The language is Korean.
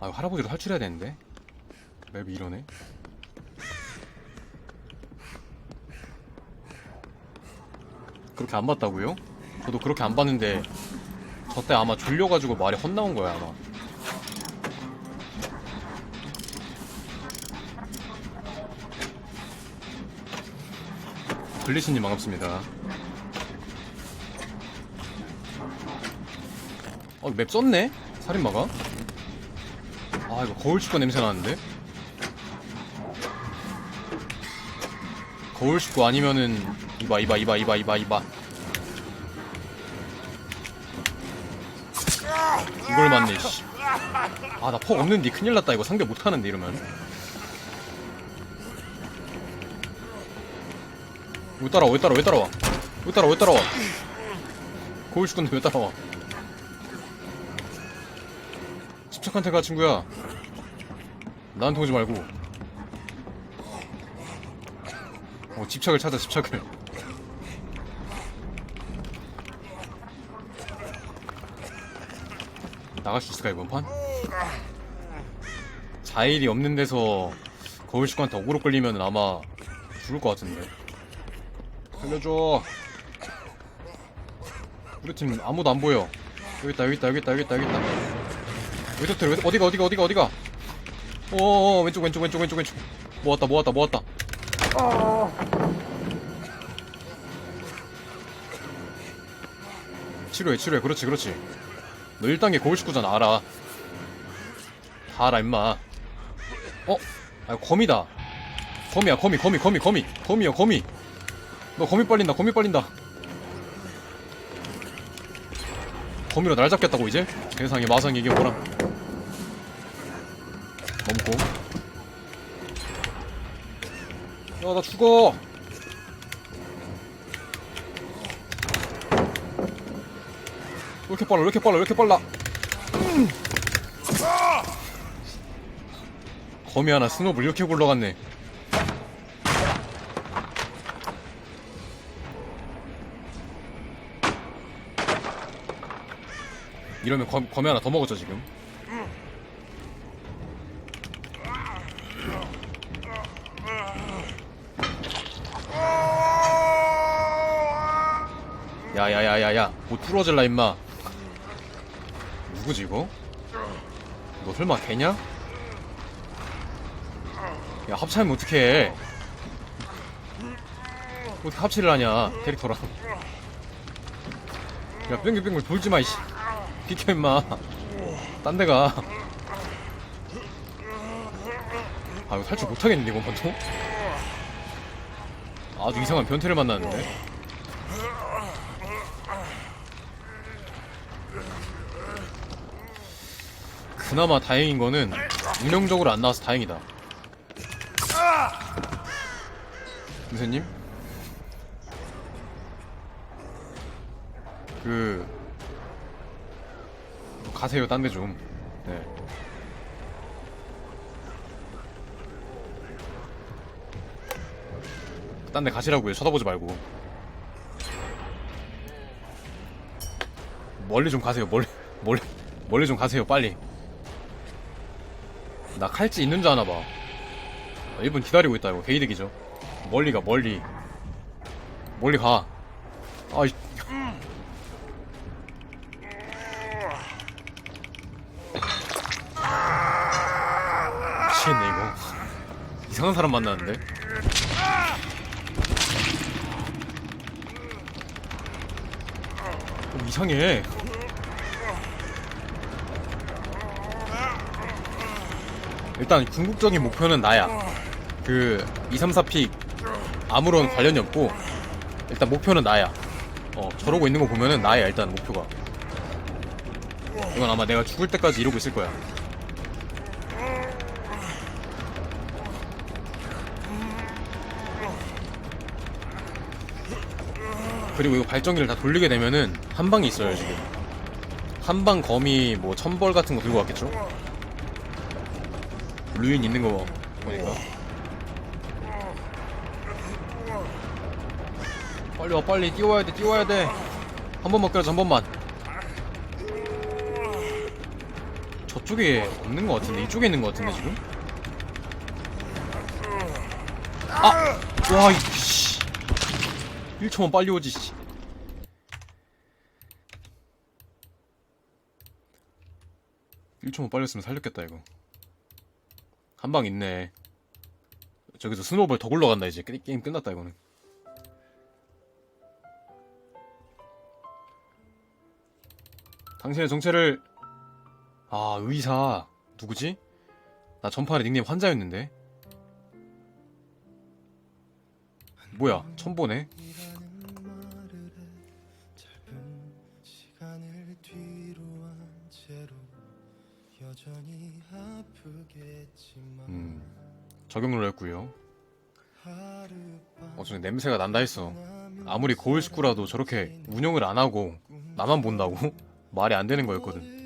아 할아버지로 탈출해야 되는데 맵이 이러네 그렇게 안 봤다고요? 저도 그렇게 안 봤는데 저때 아마 졸려가지고 말이 헛나온 거야 아마 글리시님 반갑습니다 어, 맵 썼네? 살인마가? 아, 이거 거울 축구 냄새 나는데? 거울 축구 아니면은, 이봐, 이봐, 이봐, 이봐, 이봐, 이봐. 이걸 맞네, 씨. 아, 나퍽 없는데 큰일 났다. 이거 상대 못하는데, 이러면. 왜 따라와, 왜 따라와, 왜 따라와? 왜 따라와, 왜 따라와? 거울 축구인데 왜 따라와? 집착한테 가 친구야. 나한테 오지 말고. 어 집착을 찾아 집착을. 나갈 수 있을까 이번 판? 자일이 없는 데서 거울 식구한테 어그로 끌리면 아마 죽을 것 같은데. 살려줘. 우리 팀 아무도 안 보여. 여기 있다 여기 있다 여기 있다 여기 있다 왼쪽 들어 어디가 어디가 어디가 어디가? 어어 왼쪽 왼쪽 왼쪽 왼쪽 왼쪽. 모았다 모았다 모았다. 치료해 치료해. 그렇지 그렇지. 너 1단계 거울 식구잖아 알아. 다 알아 임마. 어? 아 거미다. 거미야 거미 거미 거미 거미. 거미야 거미. 너 거미 빨린다 거미 빨린다 거미로 날 잡겠다고 이제? 세상에 마상 이게 뭐람 넘고. 야나 죽어! 왜 이렇게 빨라 왜 이렇게 빨라 왜 이렇게 빨라? 음. 거미 하나 스노블 이렇게 굴러갔네 이러면 검, 검이 하나 더 먹었죠 지금. 야야야야야. 못 뚫어질라 임마. 누구지 이거? 너 설마 걔냐? 야 합체하면 어떡해? 어떻게 합체를 하냐 캐릭터랑. 야 뺑글뺑글 돌지마 이씨 비켜 임마 딴 데가 아 이거 탈출 못하겠는데 이건 번통? 아주 이상한 변태를 만났는데 그나마 다행인 거는 운영적으로 안 나와서 다행이다 선생님? 그 가세요 딴 데 좀. 네. 딴 데 가시라고요. 쳐다보지 말고. 멀리 좀 가세요. 멀리 멀리 멀리 좀 가세요. 빨리. 나 칼찌 있는 줄 아나 봐. 1분 기다리고 있다 이거 개이득이죠. 멀리 가 멀리. 멀리 가. 아이 이상한 사람 만나는데? 좀 이상해. 일단 궁극적인 목표는 나야. 그 2, 3, 4픽 아무런 관련이 없고 일단 목표는 나야. 어 저러고 있는 거 보면은 나야 일단 목표가. 이건 아마 내가 죽을 때까지 이러고 있을 거야 그리고 이거 발전기를 다 돌리게 되면은 한 방이 있어요 지금 한 방 거미 뭐 천벌 같은 거 들고 왔겠죠? 루인 있는 거 보니까 빨리 와 빨리 뛰어와야 돼 뛰어와야 돼한 번만 끌어줘 한 번만 저쪽에 없는 것 같은데 이쪽에 있는 것 같은데 지금? 아! 와 이 씨 1초만 빨리 오지 씨. 일초만 빨리 했으면 살렸겠다 이거. 한 방 있네. 저기서 스노우볼 더 굴러간다 이제. 게- 게임 끝났다 이거는. 당신의 정체를 아 의사. 누구지? 나 전판에 닉네임 환자였는데. 뭐야 처음 보네 음 적용 눌렀고요. 하룻밤 어쩌면 냄새가 난다 했어. 아무리 거울 식구라도 저렇게 운영을 안 하고 나만 본다고? 말이 안 되는 거였거든